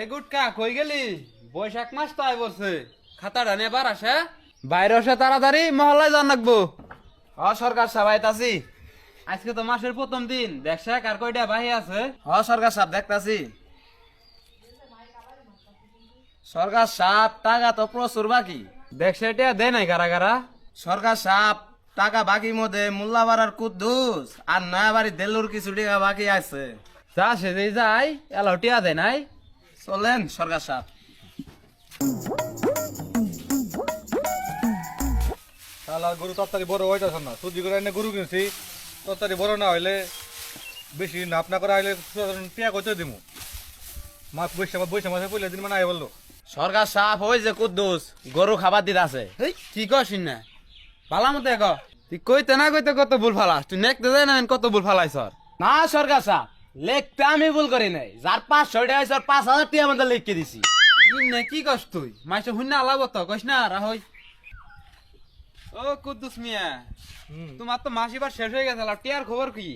এ গুটকা কই গেলি? বৈশাখ মাস তো আই বলছে। খাতাটা নেবার আসে? বাইরে আসে তাড়াতাড়ি, মহল্লায় যান লাগবো। হ, সরকার সাহেব, আইতাছি। আজকে তো মাসের প্রথম দিন। দেখছে কার কয়টা বাহি আছে? হ, সরকার সাহেব, দেখতাছি। সরকার সাহেব, টাকা তো প্রচুর বাকি। দেখছে এটা দেয় নাই কারা কারা? সরকার সাহেব, টাকা বাকি মধ্যে মোল্লাবাড়ার কুদ্দুস, আর নয়া বাড়ি দেলুর কিছু টাকা বাকি আছে। যা সে যাই এলাও টিয়া দেয় নাই। চলেন সরকার সাহেব শালা গরু তাড়াতাড়ি বড় হইতেছে না। সুজি করে এনে গরু কিনছি তাড়াতাড়ি বড় না হইলে বেশি নাপ না করে আইলে টিয়া কইতে দিমু। মাছ বৈশা বৈশা মাসে পইলে দিন মানে আই বলল। সরকার সাহেব ওই যে কুদ্দুস গরু খাবার দিতে আছে এই কি কছিস না ভালা মতো ক? তুই কইতে না কইতে কত ভুল ফালাস তুই নেকতে যাই না কত ভুল ফালাই সর না সরকার সাহেব লেখতে আমি ভুল করি নাই। যার পাঁচশো টাকা আছে পাঁচ হাজার টাকা মধ্যে লিখকে দিছি। নে কি কস তুই? মাইসে হুন্না আলাব তো কইস না রাহই ও কুদ্দুস মিয়া তোমার তো মাস এবার শেষ হয়ে গেছে লাও, টিয়ার খবর কি?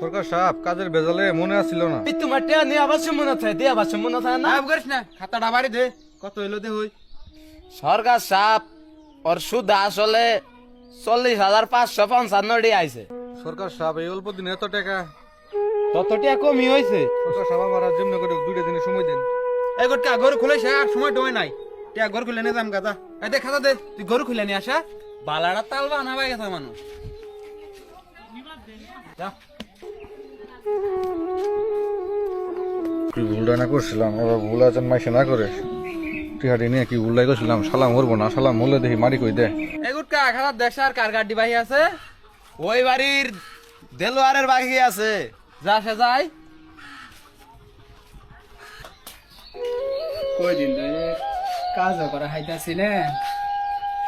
সরকার সাহেব কাজের বেজালে মনে আসছিল না। তোমার টাকা নিয়ে আবার মনে থাকে দিয়ে আবার মনে থাকে না? না করিস না খাতাটা বাড়ি দে কত হইল দে হই। সরকার সাহেব ওর সুদ আসলে চল্লিশ হাজার পাঁচশো পঞ্চান্ন টাকা আইছে। সরকার সাহেব এই অল্প দিনে এত টাকা কমই হয়েছে। সরকার সাহেব আমার যেমনি করে দুইটা দিনের সময় দেন। এই গোটকা গরু খুলে সে আর সময় ডোয় নাই। টিয়া গরু খুলে নিয়ে যাম গাদা এই দে খাতা দে তুই গরু খুলে নিয়ে আসা। বালাটা তালবা না পাই গেছে মানুষ। যা। কি ভুলটা না করছিলাম? এবার ভুল আছেন মাইসে না করে। টিহাটি নিয়ে কি ভুলটাই করছিলাম? সালাম করব না সালাম হলে দেখি মারি কই দে। এই গুটকা খাতা দেখছ আর কার গাড়ি বাহি আছে। ওই বাড়ির দেলোয়ারের বাহি আছে। যা সে যাই। কয়দিন ধরে কাজও করা হাইতাছি না।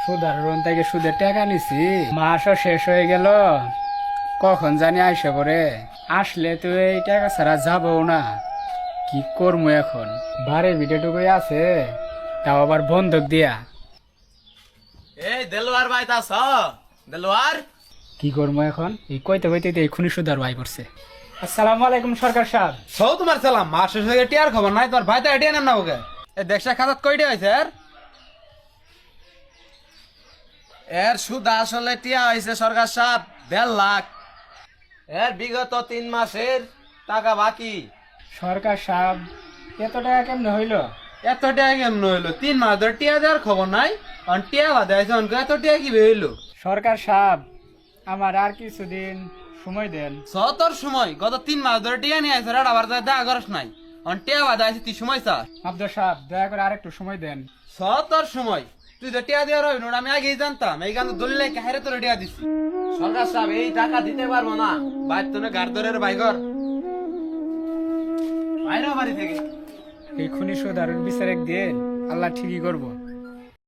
সুদার রোন থেকে সুদের টাকা নিছি। মাসও শেষ হয়ে গেল। কখন জানি আইসে পরে আসলে তো এই টাকা ছাড়া যাব না। কি করব এখন? বাড়ির ভিডিওটুকুই আছে। তাও আবার বন্ধক দিয়া। এই দেলোয়ার ভাই তা দেলোয়ার? কি করব এখন? এই কইতে কইতে এক্ষুনি সুদার ভাই করছে আসসালামু আলাইকুম সরকার সাহেব। সৌ তোমার সালাম মাস শেষ হয়ে টিয়ার খবর নাই তোর ভাই তো এটিয়া নেন না ওকে। এই দেখছা খাতাত কয়টা হয়েছে আর এর সুদ আসলে টিয়া হয়েছে সরকার সাহেব দেড় লাখ। এর বিগত তিন মাসের টাকা বাকি। সরকার সাহেব এত টাকা কেমনে হইল? এত টিয়া কেমন হইল? তিন মাস ধরে টিয়া দেওয়ার খবর নাই আর টিয়া বাদে আছে অনকে এত টিয়া কি হইল? সরকার সাহেব আমার আর কিছুদিন সময় দেন। সতর সময়? গত তিন মাস ধরে টিয়া নিয়ে আছে রাড আবার দেখা করস নাই। অন টিয়া বাদে আছে তুই সময় চাস। আব্দুল সাহেব দয়া করে আরেকটু সময় দেন। সতর সময়? তুই তো টিয়া দেওয়ার হইল আমি আগেই জানতাম এই গান দলিলে কাহিরে তোর টিয়া দিছি। সরকার সাহেব এই টাকা দিতে পারব না। বাইর তোনে গার দরের বাইগর বাইরে বাড়ি থেকে। এই খুনি সুদার বিচারে দিন আল্লাহ ঠিকই করব।